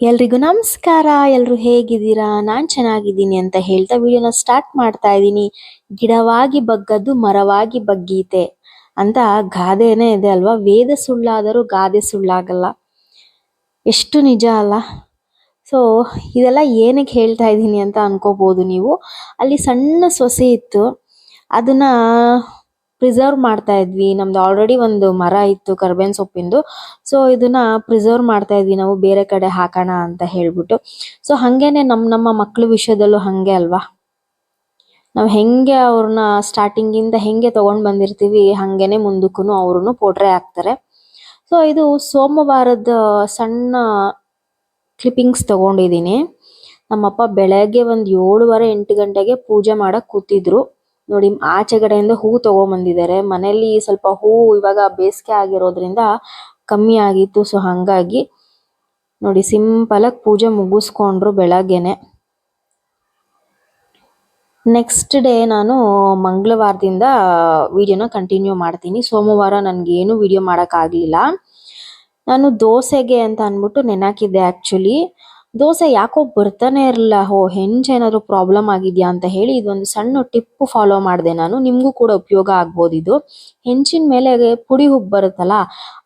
ಎಲ್ರಿಗೂ ನಮಸ್ಕಾರ. ಎಲ್ರು ಹೇಗಿದ್ದೀರಾ? ನಾನ್ ಚೆನ್ನಾಗಿದ್ದೀನಿ ಅಂತ ಹೇಳ್ತಾ ವಿಡಿಯೋನ ಸ್ಟಾರ್ಟ್ ಮಾಡ್ತಾ ಇದ್ದೀನಿ. ಗಿಡವಾಗಿ ಬಗ್ಗದ್ದು ಮರವಾಗಿ ಬಗ್ಗೀತೆ ಅಂತ ಗಾದೆನೇ ಇದೆ ಅಲ್ವಾ? ವೇದ ಸುಳ್ಳಾದರೂ ಗಾದೆ ಸುಳ್ಳಾಗಲ್ಲ. ಎಷ್ಟು ನಿಜ ಅಲ್ಲ? ಸೊ ಇದೆಲ್ಲ ಏನಕ್ಕೆ ಹೇಳ್ತಾ ಇದ್ದೀನಿ ಅಂತ ಅನ್ಕೋಬಹುದು ನೀವು. ಅಲ್ಲಿ ಸಣ್ಣ ಸೊಸೆ ಇತ್ತು. ಅದನ್ನ ಪ್ರಿಸರ್ವ್ ಮಾಡ್ತಾ ಇದ್ವಿ. ನಮ್ದು ಆಲ್ರೆಡಿ ಒಂದು ಮರ ಇತ್ತು, ಕರ್ಬೇವಿನ ಸೊಪ್ಪಿಂದು. ಸೊ ಇದನ್ನ ಪ್ರಿಸರ್ವ್ ಮಾಡ್ತಾ ಇದ್ವಿ ನಾವು, ಬೇರೆ ಕಡೆ ಹಾಕೋಣ ಅಂತ ಹೇಳ್ಬಿಟ್ಟು. ಸೊ ಹಂಗೇನೆ ನಮ್, ನಮ್ಮ ಮಕ್ಕಳ ವಿಷಯದಲ್ಲೂ ಹಂಗೆ ಅಲ್ವಾ? ನಾವು ಹೆಂಗೆ ಅವ್ರನ್ನ ಸ್ಟಾರ್ಟಿಂಗ್ ಇಂದ ಹೆಂಗೆ ತಗೊಂಡ್ ಬಂದಿರ್ತೀವಿ, ಹಂಗೇನೆ ಮುಂದಕ್ಕೂನು ಅವ್ರುನು ಪೋಟ್ರೆ ಹಾಕ್ತಾರೆ ಸೊ ಇದು ಸೋಮವಾರದ ಸಣ್ಣ ಕ್ಲಿಪ್ಪಿಂಗ್ಸ್ ತಗೊಂಡಿದ್ದೀನಿ ನಮ್ಮಪ್ಪ ಬೆಳಗ್ಗೆ ಒಂದು ಏಳುವರೆ ಎಂಟು ಗಂಟೆಗೆ ಪೂಜೆ ಮಾಡಕ್ಕೆ ಕೂತಿದ್ರು. ನೋಡಿ, ಆಚೆಗಡೆಯಿಂದ ಹೂ ತಗೊಂಬಂದಿದ್ದಾರೆ. ಮನೇಲಿ ಸ್ವಲ್ಪ ಹೂ ಇವಾಗ ಬೇಸಿಗೆ ಆಗಿರೋದ್ರಿಂದ ಕಮ್ಮಿ ಆಗಿತ್ತು. ಸೊ ಹಂಗಾಗಿ ನೋಡಿ ಸಿಂಪಲ್ ಆಗಿ ಪೂಜೆ ಮುಗಿಸ್ಕೊಂಡ್ರು ಬೆಳಗ್ಗೆನೆ. ನೆಕ್ಸ್ಟ್ ಡೇ ನಾನು ಮಂಗಳವಾರದಿಂದ ವಿಡಿಯೋನ ಕಂಟಿನ್ಯೂ ಮಾಡ್ತೀನಿ. ಸೋಮವಾರ ನನಗೇನು ವಿಡಿಯೋ ಮಾಡೋಕ್ಕಾಗಲಿಲ್ಲ. ನಾನು ದೋಸೆಗೆ ಅಂತ ಅಂದ್ಬಿಟ್ಟು ನೆನಾಕಿದ್ದೆ ಆಕ್ಚುಲಿ ದೋಸೆ ಯಾಕೋ ಬರ್ತಾನೆ ಇರಲಿಲ್ಲ. ಹೋ ಹೆಂಜ್ ಏನಾದ್ರು ಪ್ರಾಬ್ಲಮ್ ಆಗಿದೆಯಾ ಅಂತ ಹೇಳಿ ಇದೊಂದು ಸಣ್ಣ ಟಿಪ್ ಫಾಲೋ ಮಾಡಿದೆ ನಾನು. ನಿಮಗೂ ಕೂಡ ಉಪಯೋಗ ಆಗ್ಬೋದು ಇದು. ಹೆಂಚಿನ ಮೇಲೆ ಪುಡಿ ಹುಬ್ಬು ಬರುತ್ತಲ್ಲ,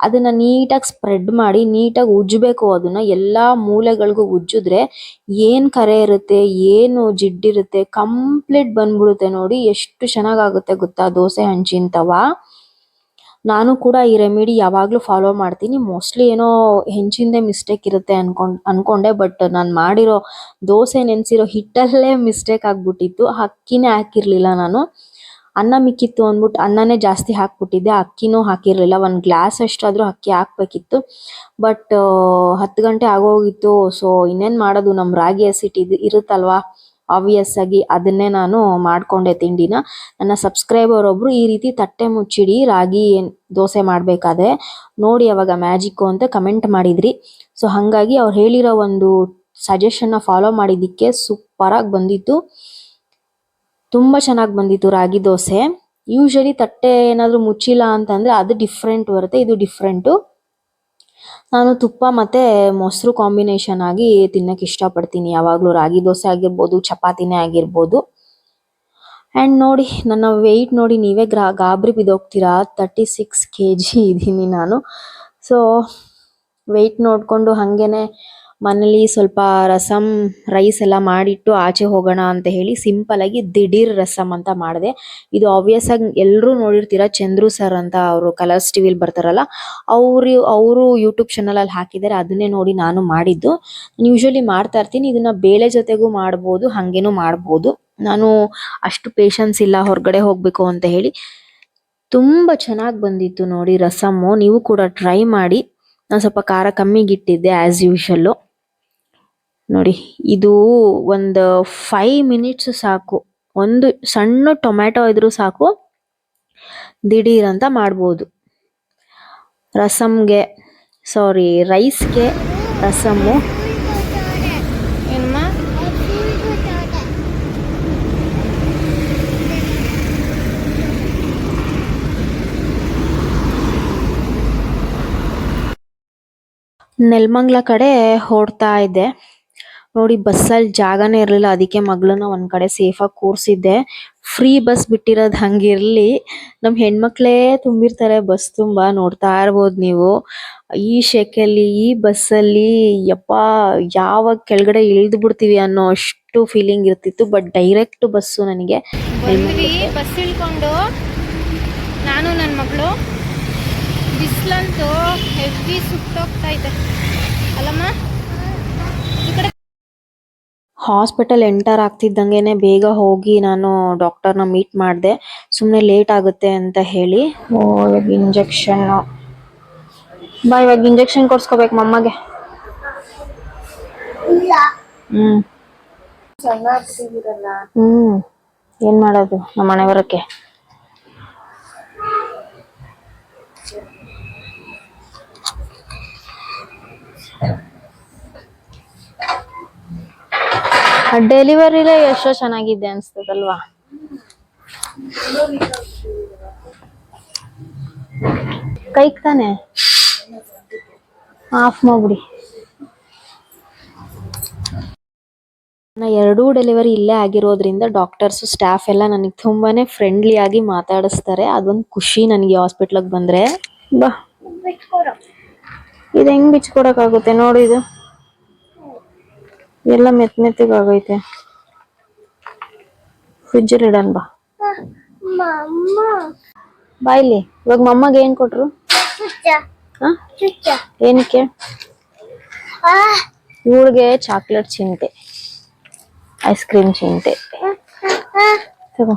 ಅದನ್ನ ನೀಟಾಗಿ ಸ್ಪ್ರೆಡ್ ಮಾಡಿ ನೀಟಾಗಿ ಉಜ್ಜಬೇಕು ಅದನ್ನ. ಎಲ್ಲಾ ಮೂಲೆಗಳಿಗೂ ಉಜ್ಜಿದ್ರೆ ಏನು ಕರೆ ಇರುತ್ತೆ, ಏನು ಜಿಡ್ಡಿರುತ್ತೆ ಕಂಪ್ಲೀಟ್ ಬಂದ್ಬಿಡುತ್ತೆ ನೋಡಿ. ಎಷ್ಟು ಚೆನ್ನಾಗಾಗುತ್ತೆ ಗೊತ್ತಾ ದೋಸೆ ಹಂಚಿನ ತವ. ನಾನು ಕೂಡ ಈ ರೆಮಿಡಿ ಯಾವಾಗಲೂ ಫಾಲೋ ಮಾಡ್ತೀನಿ. ಮೋಸ್ಟ್ಲಿ ಏನೋ ಹೆಂಚಿಂದೆ ಮಿಸ್ಟೇಕ್ ಇರುತ್ತೆ ಅನ್ಕೊಂಡ್, ಅನ್ಕೊಂಡೆ ಬಟ್ ನಾನು ಮಾಡಿರೋ ದೋಸೆ ನೆನೆಸಿರೋ ಹಿಟ್ಟಲ್ಲೇ ಮಿಸ್ಟೇಕ್ ಆಗಿಬಿಟ್ಟಿತ್ತು. ಅಕ್ಕಿನೇ ಹಾಕಿರಲಿಲ್ಲ ನಾನು. ಅನ್ನ ಮಿಕ್ಕಿತ್ತು ಅಂದ್ಬಿಟ್ಟು ಅನ್ನನೇ ಜಾಸ್ತಿ ಹಾಕ್ಬಿಟ್ಟಿದ್ದೆ. ಅಕ್ಕಿನೂ ಹಾಕಿರಲಿಲ್ಲ. ಒಂದು ಗ್ಲಾಸ್ ಅಷ್ಟಾದರೂ ಅಕ್ಕಿ ಹಾಕ್ಬೇಕಿತ್ತು. ಬಟ್ ಹತ್ತು ಗಂಟೆ ಆಗೋಗಿತ್ತು. ಸೊ ಇನ್ನೇನು ಮಾಡೋದು? ನಮ್ಮ ರಾಗಿ ಹಸಿಟ್ಟು ಇದು, ಇರುತ್ತಲ್ವಾ? ಆಬ್ವಿಯಸ್ ಆಗಿ ಅದನ್ನೇ ನಾನು ಮಾಡ್ಕೊಂಡೆ ತಿಂಡಿನ. ನನ್ನ ಸಬ್ಸ್ಕ್ರೈಬರ್ ಒಬ್ರು ಈ ರೀತಿ ತಟ್ಟೆ ಮುಚ್ಚಿಡಿ, ರಾಗಿ ದೋಸೆ ಮಾಡಬೇಕಾದ್ರೆ ನೋಡಿ ಅವಾಗ ಮ್ಯಾಜಿಕ್ಕು ಅಂತ ಕಮೆಂಟ್ ಮಾಡಿದ್ರಿ. ಸೊ ಹಾಗಾಗಿ ಅವ್ರು ಹೇಳಿರೋ ಒಂದು ಸಜೆಷನ್ನ ಫಾಲೋ ಮಾಡಿದ್ದಕ್ಕೆ ಸೂಪರಾಗಿ ಬಂದಿತ್ತು. ತುಂಬ ಚೆನ್ನಾಗಿ ಬಂದಿತ್ತು ರಾಗಿ ದೋಸೆ. ಯೂಶಲಿ ತಟ್ಟೆ ಏನಾದರೂ ಮುಚ್ಚಿಲ್ಲ ಅಂತಂದರೆ ಅದು ಡಿಫ್ರೆಂಟ್ ಬರುತ್ತೆ, ಇದು ಡಿಫ್ರೆಂಟು ನಾನು ತುಪ್ಪ ಮತ್ತೆ ಮೊಸರು ಕಾಂಬಿನೇಷನ್ ಆಗಿ ತಿನ್ನೋಕೆ ಇಷ್ಟಪಡ್ತೀನಿ. ಯಾವಾಗಲೂ ರಾಗಿ ದೋಸೆ ಆಗಿರ್ಬೋದು, ಚಪಾತಿನೇ ಆಗಿರ್ಬೋದು. ಆ್ಯಂಡ್ ನೋಡಿ, ನನ್ನ ವೆಯ್ಟ್ ನೋಡಿ ನೀವೇ ಗ್ರಾ, ಗಾಬರಿ ಬಿದ್ದೋಗ್ತೀರಾ? ತರ್ಟಿ ಸಿಕ್ಸ್ ಕೆ ಜಿ ಇದ್ದೀನಿ ನಾನು. ಸೊ ವೆಯ್ಟ್ ನೋಡಿಕೊಂಡು ಹಂಗೇನೆ ಮನೇಲಿ ಸ್ವಲ್ಪ ರಸಂ ರೈಸ್ ಎಲ್ಲ ಮಾಡಿಟ್ಟು ಆಚೆ ಹೋಗೋಣ ಅಂತ ಹೇಳಿ ಸಿಂಪಲ್ ಆಗಿ ದಿಢೀರ್ ರಸಂ ಅಂತ ಮಾಡಿದೆ. ಇದು ಆಬ್ವಿಯಸ್ ಆಗಿ ಎಲ್ಲರೂ ನೋಡಿರ್ತೀರ ಚಂದ್ರು ಸರ್ ಅಂತ ಅವರು ಕಲರ್ಸ್ ಟಿವಿಲಿ ಬರ್ತಾರಲ್ಲ, ಅವರು ಅವರು ಯೂಟ್ಯೂಬ್ ಚಾನಲ್ ಅಲ್ಲಿ ಹಾಕಿದ್ದಾರೆ, ಅದನ್ನೇ ನೋಡಿ ನಾನು ಮಾಡಿದ್ದು. ಯೂಶಲಿ ಮಾಡ್ತಾ ಇರ್ತೀನಿ, ಇದನ್ನ ಬೇಳೆ ಜೊತೆಗೂ ಮಾಡ್ಬೋದು, ಹಾಗೇನೂ ಮಾಡ್ಬೋದು. ನಾನು ಅಷ್ಟು ಪೇಷನ್ಸ್ ಇಲ್ಲ ಹೊರಗಡೆ ಹೋಗಬೇಕು ಅಂತ ಹೇಳಿ. ತುಂಬಾ ಚೆನ್ನಾಗಿ ಬಂದಿತ್ತು ನೋಡಿ ರಸಮ್ಮು, ನೀವು ಕೂಡ ಟ್ರೈ ಮಾಡಿ. ನಾನು ಸ್ವಲ್ಪ ಖಾರ ಕಮ್ಮಿಗಿಟ್ಟಿದ್ದೆ ಆ್ಯಸ್ ಆಸ್ ಯೂಶಲ್ ನೋಡಿ ಇದು ಒಂದು ಫೈವ್ ಮಿನಿಟ್ಸ್ ಸಾಕು. ಒಂದು ಸಣ್ಣ ಟೊಮ್ಯಾಟೊ ಇದ್ರೂ ಸಾಕು. ದಿಢೀರ್ ಅಂತ ಮಾಡ್ಬೋದು. ರಸಮ್ಗೆ ಸಾರಿ ರೈಸ್ಗೆ ರಸಮ್ಮು ನೆಲಮಂಗ್ಲ ಕಡೆ ಹೊಡ್ತಾ ಇದ್ದೆ ನೋಡಿ ಬಸ್ಸಲ್ಲಿ ಜಾಗನೇ ಇರ್ಲಿಲ್ಲ. ಅದಕ್ಕೆ ಮಗಳನ್ನ ಒಂದ್ ಕಡೆ ಸೇಫ್ ಆಗಿ ಕೂರ್ಸಿದ್ದೆ. Free bus ಬಿಟ್ಟಿರೋದ್ ಹಂಗಿರ್ಲಿ. ನಮ್ ಹೆಣ್ಮಕ್ಳೇ ತುಂಬಿರ್ತಾರೆ ಬಸ್ ತುಂಬಾ ನೋಡ್ತಾ ಇರ್ಬೋದು ನೀವು. ಈ ಶೆಕೆಯಲ್ಲಿ ಈ ಬಸ್ಸಲ್ಲಿ ಯಪ್ಪಾ ಯಾವಾಗ ಕೆಳಗಡೆ ಇಳಿದು ಬಿಡ್ತೀವಿ ಅನ್ನೋ ಅಷ್ಟು ಫೀಲಿಂಗ್ ಇರ್ತಿತ್ತು. ಬಟ್ ಡೈರೆಕ್ಟ್ ಬಸ್ಸು ನನಗೆ ಬಸ್ ಇಳ್ಕೊಂಡು. ನಾನು ನನ್ನ ಮಗಳು. ಬಿಸಿಲಂತೂ ಹೆವಿ ಸುಟ್ಟೋಗ್ತಾ ಇದೆ. ಅಲ್ಲಮ್ಮ? ಹಾಸ್ಪಿಟಲ್ ಎಂಟರ್ ಆಗ್ತಿದ್ದಂಗೆನೆ ಬೇಗ ಹೋಗಿ ನಾನು ಡಾಕ್ಟರ್ನ ಮೀಟ್ ಮಾಡಿದೆ. ಸುಮ್ಮನೆ ಲೇಟ್ ಆಗುತ್ತೆ ಅಂತ ಹೇಳಿ. ಓ ಇವಾಗ ಇಂಜೆಕ್ಷನ್. ಬಾ ಇವಾಗ ಇಂಜೆಕ್ಷನ್ ಕೊಡ್ಸ್ಕೋಬೇಕು ಮಮ್ಮಗೆ. ಹ್ಮ್. ಹ್ಮ್. ಏನ್ ಮಾಡೋದು? ನಮ್ಮ ಮನೆ ಬರಕ್ಕೆ ಡೆಲಿವರಿಲೇ ಎಷ್ಟೋ ಚೆನ್ನಾಗಿದೆ ಅನ್ಸ್ತದಲ್ವಾ? ಕೈಗ್ ತಾನೆ? ಆಫ್ ಮಾಡ್ಬಿಡಿ. ನಾ ಎರಡೂ ಡೆಲಿವರಿ ಇಲ್ಲೇ ಆಗಿರೋದ್ರಿಂದ ಡಾಕ್ಟರ್ಸ್ ಸ್ಟಾಫ್ ಎಲ್ಲ ನನಗೆ ತುಂಬಾನೇ ಫ್ರೆಂಡ್ಲಿ ಆಗಿ ಮಾತಾಡಿಸ್ತಾರೆ. ಅದೊಂದು ಖುಷಿ ನನಗೆ ಹಾಸ್ಪಿಟ್ಲಿಗೆ ಬಂದ್ರೆ. ಬಾ. ಇದು ಹೆಂಗ್ ಬಿಚ್ಕೊಡಕ್ಕಾಗುತ್ತೆ ನೋಡಿ ಇದು. ಎಲ್ಲ ಮೆತ್ ಮೆತ್ತಗಾಗೈತೆ ಫ್ರಿಜ್ಜಲ್ಲಿ ಇಡನ್ ಬಾ. ಬಾಯ್ಲಿ ಇವಾಗ ಮಮ್ಮಗೆ ಏನ್ ಕೊಟ್ರು? ಏನಕ್ಕೆ? ಇವಳಿಗೆ ಚಾಕ್ಲೇಟ್ ಚಿಂತೆ. ಐಸ್ ಕ್ರೀಮ್ ಚಿಂತೆ. ತಗೋ.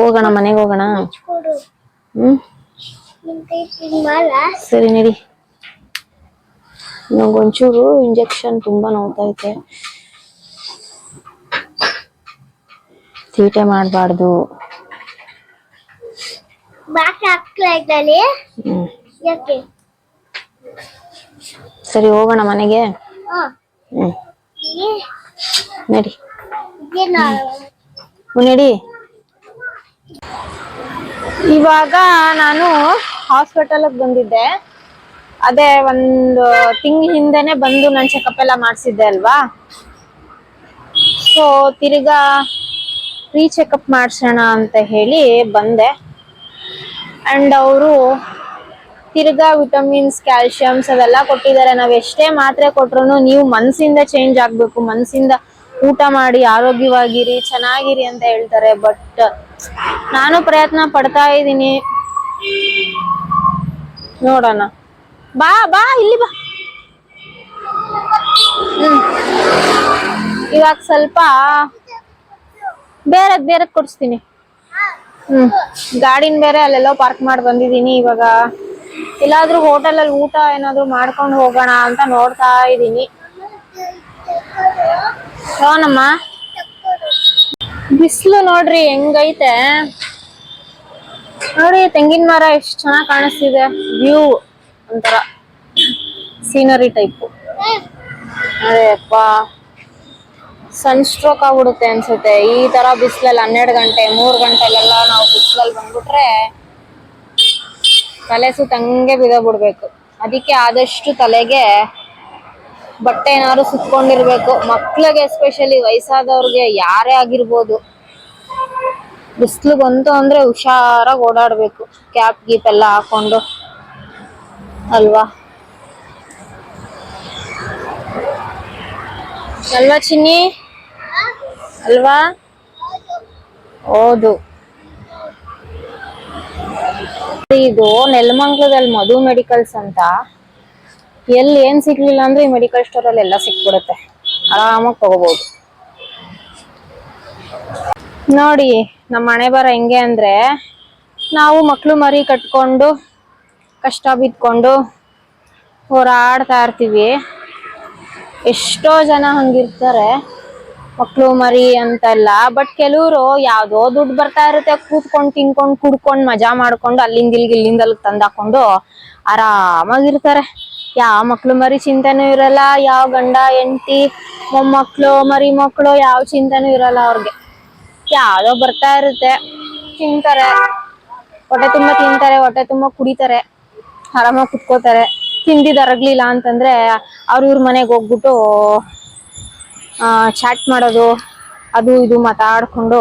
ಹೋಗೋಣ, ಮನೆಗೆ ಹೋಗೋಣ. ಹ್ಮ್? ಸರಿ, ನಡಿ. ನಂಗೊಂಚೂರು ಇಂಜೆಕ್ಷನ್ ತುಂಬಾ ನೋವ್ತೈತೆ. ತೀಟೆ ಮಾಡಬಾರ್ದು. ಸರಿ ಹೋಗೋಣ ಮನೆಗೆ? ನಡಿ. ನಡಿ. ಇವಾಗ ನಾನು ಹಾಸ್ಪಿಟಲ್ಗೆ ಬಂದಿದ್ದೆ. ಅದೇ ಒಂದು ತಿಂಗಳ ಹಿಂದೆನೆ ಬಂದು ನಾನು ಚೆಕಪ್ ಎಲ್ಲ ಮಾಡಿಸಿದ್ದೆ ಅಲ್ವಾ? ಸೊ ತಿರ್ಗಾ ರೀ ಚೆಕಪ್ ಮಾಡಿಸೋಣ ಅಂತ ಹೇಳಿ ಬಂದೆ. ಅಂಡ್ ಅವರು ತಿರ್ಗಾ ವಿಟಮಿನ್ಸ್ ಕ್ಯಾಲ್ಶಿಯಮ್ಸ್ ಅದೆಲ್ಲ ಕೊಟ್ಟಿದ್ದಾರೆ. ನಾವು ಎಷ್ಟೇ ಮಾತ್ರೆ ಕೊಟ್ರು ನೀವು ಮನಸ್ಸಿಂದ ಚೇಂಜ್ ಆಗಬೇಕು. ಮನಸ್ಸಿಂದ ಊಟ ಮಾಡಿ ಆರೋಗ್ಯವಾಗಿರಿ, ಚೆನ್ನಾಗಿರಿ ಅಂತ ಹೇಳ್ತಾರೆ. ಬಟ್ ನಾನು ಪ್ರಯತ್ನ ಪಡ್ತಾ ಇದ್ದೀನಿ. ನೋಡೋಣ. ಬಾ ಬಾ, ಇಲ್ಲಿ ಬಾ. ಇವಾಗ ಸ್ವಲ್ಪ ಬೇರೆ ಬೇರೆ ಕೊಡಿಸ್ತೀನಿ. ಹ್ಮ್. ಗಾಡಿನ ಬೇರೆ ಅಲ್ಲೆಲ್ಲೋ ಪಾರ್ಕ್ ಮಾಡಿ ಬಂದಿದೀನಿ ಇವಾಗ. ಎಲ್ಲಾದ್ರೂ ಹೋಟೆಲ್ ಅಲ್ಲಿ ಊಟ ಏನಾದ್ರು ಮಾಡ್ಕೊಂಡು ಹೋಗೋಣ ಅಂತ ನೋಡ್ತಾ ಇದೀನಿ ಸೋನಮ್ಮ ಬಿಸಿಲು ನೋಡ್ರಿ ಹೆಂಗೈತೆ? ನೋಡಿ ತೆಂಗಿನ ಮರ ಎಷ್ಟು ಚೆನ್ನಾಗಿ ಕಾಣಿಸ್ತಿದೆ. ವ್ಯೂ ಒಂಥರ. ಸೀನರಿ ಟೈಪ್ ಅದೇ ಅಪ್ಪ ಸನ್ ಸ್ಟ್ರೋಕ್ ಆಗ್ಬಿಡುತ್ತೆ ಅನ್ಸುತ್ತೆ. ಈ ತರ ಬಿಸಿಲಲ್ಲಿ ಹನ್ನೆರಡು ಗಂಟೆ, ಮೂರು ಗಂಟೆಲೆಲ್ಲ ನಾವು ಬಿಸಿಲಲ್ಲಿ ಬಂದ್ಬಿಟ್ರೆ ತಲೆ ಸುತ್ತ ಹಂಗೆ ಬಿದ್ದೋಗ್ಬಿಡ್ಬೇಕು ಅದಕ್ಕೆ ಆದಷ್ಟು ತಲೆಗೆ ಬಟ್ಟೆ ಏನಾದ್ರು ಸುತ್ಕೊಂಡಿರ್ಬೇಕು. ಮಕ್ಳಿಗೆ ಎಸ್ಪೆಷಲಿ ವಯಸ್ಸಾದವ್ರಿಗೆ ಯಾರೇ ಆಗಿರ್ಬೋದು. ಬಿಸಿಲು ಬಂತು ಅಂದ್ರೆ ಹುಷಾರಾಗಿ ಓಡಾಡ್ಬೇಕು. ಕ್ಯಾಪ್ ಗೀಪ್ ಎಲ್ಲ ಹಾಕೊಂಡು. ಅಲ್ವಾ? ಅಲ್ವಾ ಚಿನ್ನಿ? ಅಲ್ವಾ? ಹೌದು. ಇದು ನೆಲಮಂಗ್ಲದಲ್ಲಿ ಮಧು ಮೆಡಿಕಲ್ಸ್ ಅಂತ. ಎಲ್ಲಿ ಏನ್ ಸಿಗ್ಲಿಲ್ಲ ಅಂದ್ರೆ ಈ ಮೆಡಿಕಲ್ ಸ್ಟೋರ್ ಅಲ್ಲಿ ಎಲ್ಲ ಸಿಕ್ಬಿಡುತ್ತೆ ಆರಾಮಾಗಿ ತಗೋಬಹುದು ನೋಡಿ ನಮ್ಮ ಹಣೆ ಬರ ಹೆಂಗೆ ಅಂದ್ರೆ ನಾವು ಮಕ್ಳು ಮರಿ ಕಟ್ಕೊಂಡು, ಕಷ್ಟ ಬಿದ್ಕೊಂಡು ಹೋರಾಡ್ತಾ ಇರ್ತೀವಿ. ಎಷ್ಟೋ ಜನ ಹಂಗಿರ್ತಾರೆ. ಮಕ್ಳು ಮರಿ ಅಂತೆಲ್ಲ ಬಟ್ ಕೆಲವರು ಯಾವ್ದೋ ದುಡ್ಡು ಬರ್ತಾ ಇರುತ್ತೆ, ಕೂತ್ಕೊಂಡು ತಿನ್ಕೊಂಡು ಕುಡ್ಕೊಂಡು, ಮಜಾ ಮಾಡ್ಕೊಂಡು ಅಲ್ಲಿಂದ ಇಲ್ಲಿಗೆ ಇಲ್ಲಿಂದ ಅಲ್ಲಿಗೆ ತಂದಾಕೊಂಡು ಆರಾಮಾಗಿರ್ತಾರೆ. ಯಾವ ಮಕ್ಳು ಮರಿ ಚಿಂತೆನೂ ಇರಲ್ಲ, ಯಾವ ಗಂಡ, ಹೆಂಡತಿ, ಮೊಮ್ಮಕ್ಳು, ಮರಿ ಮಕ್ಕಳು ಯಾವ ಚಿಂತೆನೂ ಇರಲ್ಲ ಅವ್ರಿಗೆ. ಯಾವ್ದೋ ಬರ್ತಾ ಇರುತ್ತೆ, ತಿಂತಾರೆ. ಹೊಟ್ಟೆ ತುಂಬಾ ತಿಂತಾರೆ, ಹೊಟ್ಟೆ ತುಂಬಾ ಕುಡಿತಾರೆ, ಆರಾಮಾಗಿ ಕುತ್ಕೋತಾರೆ. ತಿಂದಿದ್ ಅರಗ್ಲಿಲ್ಲ ಅಂತಂದ್ರೆ ಅವ್ರ ಇವ್ರ ಮನೆಗೆ ಹೋಗ್ಬಿಟ್ಟು ಚಾಟ್ ಮಾಡೋದು, ಅದು ಇದು ಮಾತಾಡ್ಕೊಂಡು,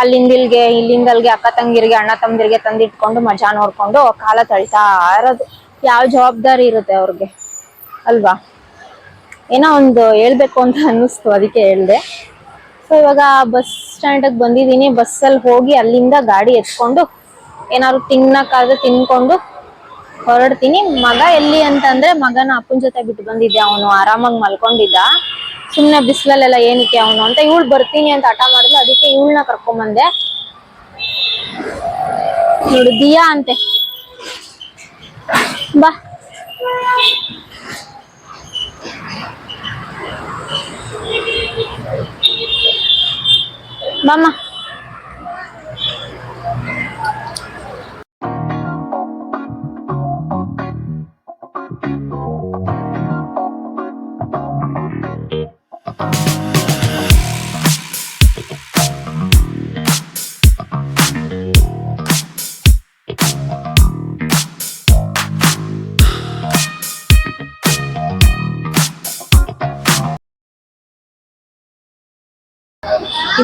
ಅಲ್ಲಿಂದ ಇಲ್ಗೆ ಇಲ್ಲಿಂದ ಅಲ್ಲಿಗೆ ಅಕ್ಕ ತಂಗಿರಿಗೆ, ಅಣ್ಣ ತಮ್ಮದಿರಿಗೆ ತಂದಿಟ್ಕೊಂಡು ಮಜಾ ನೋಡ್ಕೊಂಡು ಕಾಲ ತಳಿತಾ ಇರೋದು. ಯಾವ ಜವಾಬ್ದಾರಿ ಇರುತ್ತೆ ಅವ್ರಿಗೆ? ಅಲ್ವಾ? ಏನೋ ಒಂದು ಹೇಳ್ಬೇಕು ಅಂತ ಅನ್ನಿಸ್ತು, ಅದಕ್ಕೆ ಹೇಳ್ದೆ. ಸೊ ಇವಾಗ ಬಸ್ ಸ್ಟ್ಯಾಂಡಿಗೆ ಬಂದಿದ್ದೀನಿ. ಬಸ್ಸಲ್ಲಿ ಹೋಗಿ ಅಲ್ಲಿಂದ ಗಾಡಿ ಎತ್ಕೊಂಡು, ಏನಾದ್ರು ತಿನ್ನಕ್ಕಾದ್ರೆ ತಿನ್ಕೊಂಡು ಹೊರಡ್ತೀನಿ. ಮಗ ಎಲ್ಲಿ ಅಂತಂದ್ರೆ ಮಗನ ಅಪ್ಪನ ಜೊತೆ ಬಿಟ್ಟು ಬಂದಿದ್ದೆ ಅವನು. ಆರಾಮಾಗಿ ಮಲ್ಕೊಂಡಿದ್ದ. ಸುಮ್ನೆ ಬಿಸಿಲಲ್ಲೆಲ್ಲ ಏನಕ್ಕೆ ಅವನು ಅಂತ ಇವಳು ಬರ್ತೀನಿ ಅಂತ ಹಠ ಮಾಡಿದ್ಲು. ಅದಕ್ಕೆ ಇವಳನ್ನ ಕರ್ಕೊಂಬಂದೆ. ನೋಡು, ದಿಯಾ ಅಂತೆ. ಬಾ. ಬಾಮ್ಮ.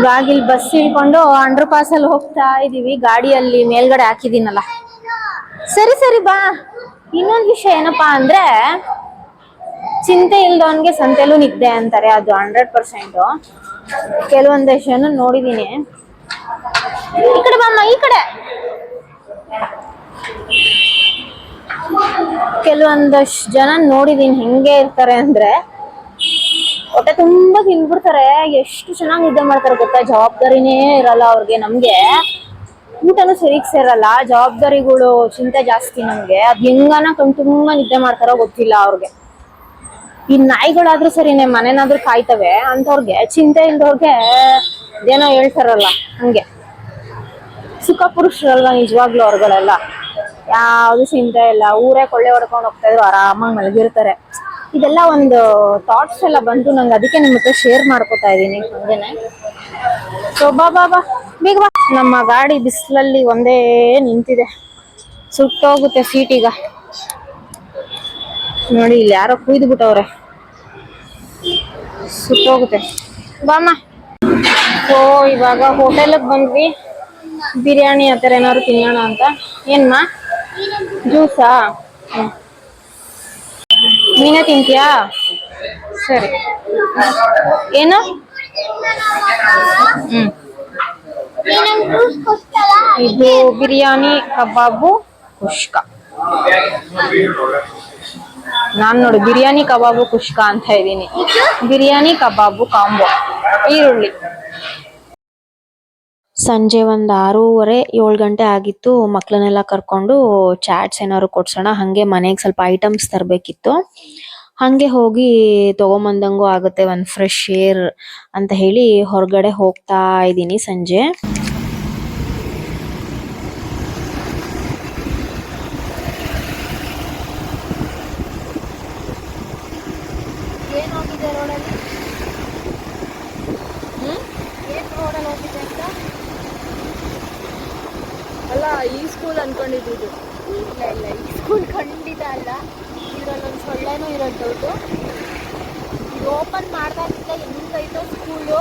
ಇವಾಗ ಬಸ್ ಇಳ್ಕೊಂಡು ಅಂಡರ್ ಪಾಸ್ ಅಲ್ಲಿ ಹೋಗ್ತಾ ಇದೀವಿ. ಗಾಡಿಯಲ್ಲಿ ಮೇಲ್ಗಡೆ ಹಾಕಿದೀನಲ್ಲ. ಸರಿ ಸರಿ, ಬಾ. ಇನ್ನೊಂದು ವಿಷಯ ಏನಪ್ಪಾ ಅಂದ್ರೆ, ಚಿಂತೆ ಇಲ್ದವನ್ಗೆ ಸಂತೆಲೂ ನಿದ್ದೆ ಅಂತಾರೆ. ಅದು ಹಂಡ್ರೆಡ್ ಪರ್ಸೆಂಟ್ ಕೆಲವೊಂದಷ್ಟು ಜನ ನೋಡಿದೀನಿ. ಈ ಕಡೆ ಬಾಮ್ಮ, ಈ ಕಡೆ. ಕೆಲವೊಂದಷ್ಟು ಜನ ನೋಡಿದೀನಿ. ಹೆಂಗೆ ಇರ್ತಾರೆ ಅಂದ್ರೆ ಹೊಟ್ಟೆ ತುಂಬಾ ತಿನ್ಬಿಡ್ತಾರೆ ಎಷ್ಟು ಚೆನ್ನಾಗಿ ನಿದ್ದೆ ಮಾಡ್ತಾರೆ ಗೊತ್ತಾ? ಜವಾಬ್ದಾರಿನೇ ಇರಲ್ಲ ಅವ್ರಿಗೆ ನಮ್ಗೆ. ಊಟನೂ ಸರಿಗ್ ಸೇರಲ್ಲ. ಜವಾಬ್ದಾರಿಗಳು ಚಿಂತೆ ಜಾಸ್ತಿ ನಮ್ಗೆ. ಅದ್ ಹೆಂಗನ ಕಣ್ ತುಂಬಾ ನಿದ್ದೆ ಮಾಡ್ತಾರೋ ಗೊತ್ತಿಲ್ಲ ಅವ್ರಿಗೆ. ಈ ನಾಯಿಗಳಾದ್ರೂ ಸರಿನೇ, ಮನೆನಾದ್ರೂ ಕಾಯ್ತವೆ ಅಂತವ್ರಿಗೆ ಚಿಂತೆ ಇಲ್ದವ್ರಿಗೆ ಏನೋ ಹೇಳ್ತಾರಲ್ಲ, ಹಂಗೆ. ಸುಖ ಪುರುಷರಲ್ವ ನಿಜವಾಗ್ಲೂ ಅವ್ರಗಳೆಲ್ಲ. ಯಾವ್ದು ಚಿಂತೆ ಇಲ್ಲ. ಊರೇ ಕೊಳ್ಳೆ ಹೊಡ್ಕೊಂಡು ಹೋಗ್ತಾ ಇದ್ರು, ಆರಾಮಾಗಿ ಮಲಗಿರ್ತಾರೆ. ಇದೆಲ್ಲ ಒಂದು ಥಾಟ್ಸ್ ಎಲ್ಲ ಬಂತು ನಂಗೆ ಅದಕ್ಕೆ ನಿಮ್ಮ ಹತ್ರ ಶೇರ್ ಮಾಡ್ಕೋತಾ ಇದ್ದೀನಿ ಹಂಗೇನೆ. ಸೊ ಬಾ ಬಾ ಬಾ, ಬೇಗ ಬಾ. ನಮ್ಮ ಗಾಡಿ ಬಿಸಿಲಲ್ಲಿ ಒಂದೇ ನಿಂತಿದೆ. ಸುಟ್ಟೋಗುತ್ತೆ ಸೀಟ್ ಈಗ. ನೋಡಿ, ಇಲ್ಲಿ ಯಾರೋ ಕುಯ್ದು ಬಿಟ್ಟವ್ರೆ. ಸುಟ್ಟೋಗುತ್ತೆ. ಬಾಮ್ಮ. ಸೊ ಇವಾಗ ಹೋಟೆಲಿಗೆ ಬಂದ್ವಿ. ಬಿರಿಯಾನಿ ಆ ಥರ ಏನಾದ್ರು ತಿನ್ನೋಣ ಅಂತ. ಏನಮ್ಮ ಜ್ಯೂಸಾ ಹ್ಮ್. ನೀನೇ ತಿಂತೀಯಾ? ಸರಿ. ಏನು? ಹ್ಮ್. ಇದು ಬಿರಿಯಾನಿ, ಕಬಾಬು, ಕುಷ್ಕ. ನಾನ್ ನೋಡು, ಬಿರಿಯಾನಿ, ಕಬಾಬು, ಕುಷ್ಕ ಅಂತ ಇದ್ದೀನಿ. ಬಿರಿಯಾನಿ, ಕಬಾಬು, ಕಾಂಬೋ, ಈರುಳ್ಳಿ. ಸಂಜೆ ಒಂದ್ ಆರೂವರೆ, ಏಳು ಗಂಟೆ ಆಗಿತ್ತು. ಮಕ್ಕಳನ್ನೆಲ್ಲ ಕರ್ಕೊಂಡು ಚಾಟ್ಸ್ ಏನಾದ್ರು ಕೊಡ್ಸೋಣ. ಹಾಗೆ ಮನೆಗೆ ಸ್ವಲ್ಪ ಐಟಮ್ಸ್ ತರಬೇಕಿತ್ತು. ಹಾಗೆ ಹೋಗಿ ತಗೊಂಬಂದಂಗೂ ಆಗುತ್ತೆ ಒಂದು ಫ್ರೆಶ್ ಏರ್ ಅಂತ ಹೇಳಿ ಹೊರಗಡೆ ಹೋಗ್ತಾ ಇದ್ದೀನಿ ಸಂಜೆ ಏನು ಹೋಗಿದೆ ರೋಡಲ್ಲಿ ಏನು ರೋಡಲ್ಲಿ ಹೋಗಿದೆ ಅಂತ ಅಲ್ಲ ಈ ಸ್ಕೂಲ್ ಅನ್ಕೊಂಡಿದ್ದು ಇಲ್ಲ ಇಲ್ಲ ಈ ಸ್ಕೂಲ್ ಖಂಡಿತ ಅಲ್ಲ. ಇದರಲ್ಲೊಂದು ಸೊಳ್ಳೆನೂ ಇರೋದು ಡೌಟು ಇದು ಓಪನ್ ಮಾಡ್ದಾಗಿಂದ ಹೆಂಗೈತೋ ಸ್ಕೂಲು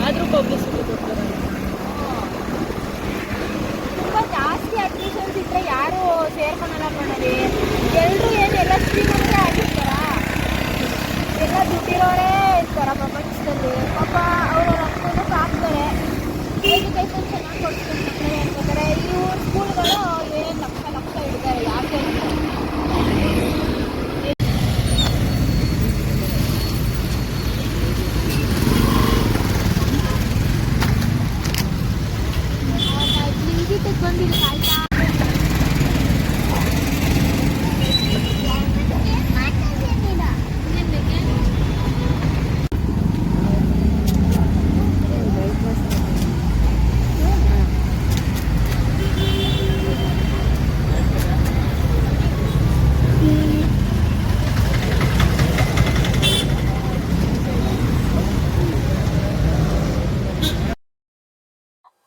ಆದರೂ ಪಬ್ಲಿಸಿಟಿ ಕೊಡ್ತಾರೆ ತುಂಬ ಜಾಸ್ತಿ ಅಡ್ಮಿಷನ್ಸ್ ಇದ್ರೆ ಯಾರು ಸೇರ್ಕೊಳಲ್ಲ ಕಣವಿ ಎಲ್ಲರೂ ಏನು ಎಲ್ಲ ಎಲ್ಲ ದುಡ್ಡಿರೋರೇ ಇರ್ತಾರೆ ಪ್ರಪಂಚದಲ್ಲಿ ಪಾಪ ಅವರು ಅನುಕೂಲಕ್ಕೆ ಸಾಕ್ತಾರೆ. ಎಜುಕೇಷನ್ ಚೆನ್ನಾಗಿ ಕೊಡ್ತಾರೆ ಮಕ್ಕಳಿಗೆ ಇವ್ರ ಸ್ಕೂಲ್ಗಳು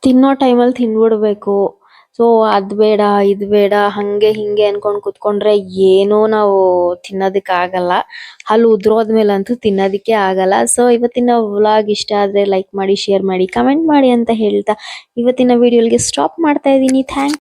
ತಿನ್ನೋ ಟೈಮಲ್ಲಿ ತಿನ್ಬಿಡ್ಬೇಕು. ಸೊ ಅದ್ ಬೇಡ, ಇದ್ ಬೇಡ, ಹಂಗೆ ಹಿಂಗೆ ಅನ್ಕೊಂಡು ಕುತ್ಕೊಂಡ್ರೆ ಏನೂ ನಾವು ತಿನ್ನೋದಕ್ಕೆ ಆಗಲ್ಲ ಹಲ್ಲು ಉದ್ರೋದ್ಮೇಲಂತೂ ತಿನ್ನೋದಕ್ಕೆ ಆಗಲ್ಲ. ಸೊ ಇವತ್ತಿನ ವ್ಲಾಗ್ ಇಷ್ಟ ಆದ್ರೆ ಲೈಕ್ ಮಾಡಿ ಶೇರ್ ಮಾಡಿ ಕಮೆಂಟ್ ಮಾಡಿ ಅಂತ ಹೇಳ್ತಾ ಇವತ್ತಿನ ವಿಡಿಯೋಗೆ ಸ್ಟಾಪ್ ಮಾಡ್ತಾ ಇದ್ದೀನಿ. ಥ್ಯಾಂಕ್